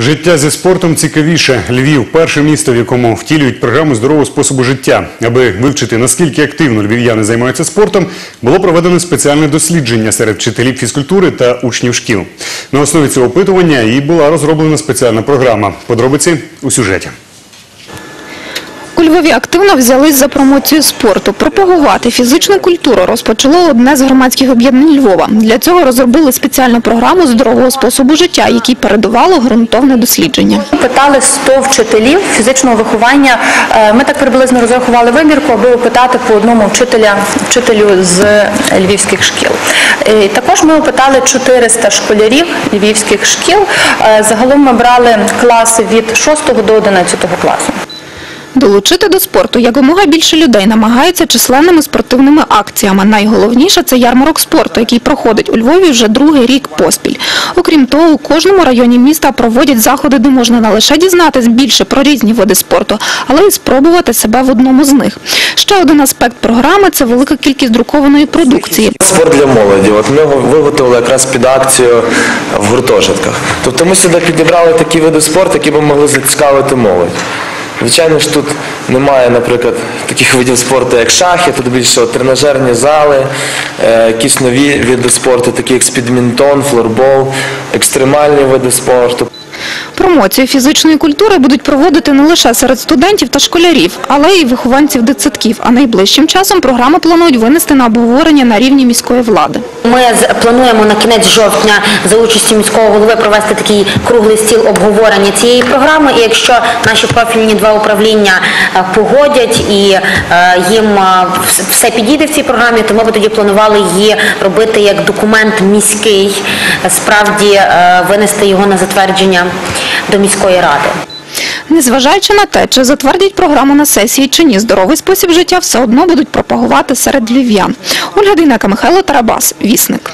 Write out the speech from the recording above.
Життя зі спортом цікавіше. Львів перше місто, в якому втілюють програму здорового способу життя. Аби вивчити наскільки активно львів'яни займаються спортом, було проведено спеціальне дослідження серед вчителів фізкультури та учнів шкіл. На основі цього опитування і була розроблена спеціальна програма. Подробиці у сюжеті. У Львові активно взялись за промоцію спорту. Пропагувати фізичну культуру розпочало одне з громадських об'єднань Львова. Для цього розробили спеціальну програму здорового способу життя, якій передувало ґрунтовне дослідження. Питали 100 вчителів фізичного виховання. Е, Ми так приблизно розрахували вибірку, аби опитати по одному вчителя, вчителю з львівських шкіл. Е, Також ми опитали 400 школярів львівських шкіл. Е, Загалом ми брали класи від 6 до 11 класу. Долучити до спорту якомога більше людей намагаються численними спортивними акціями. Найголовніше – це ярмарок спорту, який проходить у Львові вже другий рік поспіль. Окрім того, у кожному районі міста проводять заходи, де можна не лише дізнатись більше про різні види спорту, але й спробувати себе в одному з них. Ще один аспект програми – це велика кількість друкованої продукції. Спорт для молоді. От ми виготовили якраз під акцію в гуртожитках. Тобто ми сюди підібрали такі види спорту, які би могли зацікавити молодь. Звичайно ж, тут немає, наприклад, таких видів спорту, як шахи, тут більше тренажерні зали, е, якісь нові види спорту, такі як спідмінтон, флорбол, екстремальні види спорту. Промоцію фізичної культури будуть проводити не лише серед студентів та школярів, але й вихованців дитсадків. А найближчим часом програму планують винести на обговорення на рівні міської влади. Ми плануємо на кінець жовтня за участі міського голови провести такий круглий стіл обговорення цієї програми. І якщо наші профільні два управління е, погодять і е, їм е, все підійде в цій програмі, то ми б тоді планували її робити як документ міський, справді винести його на затвердження до міської ради. Незважаючи на те, чи затвердять програму на сесії чи ні, здоровий спосіб життя все одно будуть пропагувати серед львів'ян. Ольга Дейнека, Михайло Тарабас, Вісник.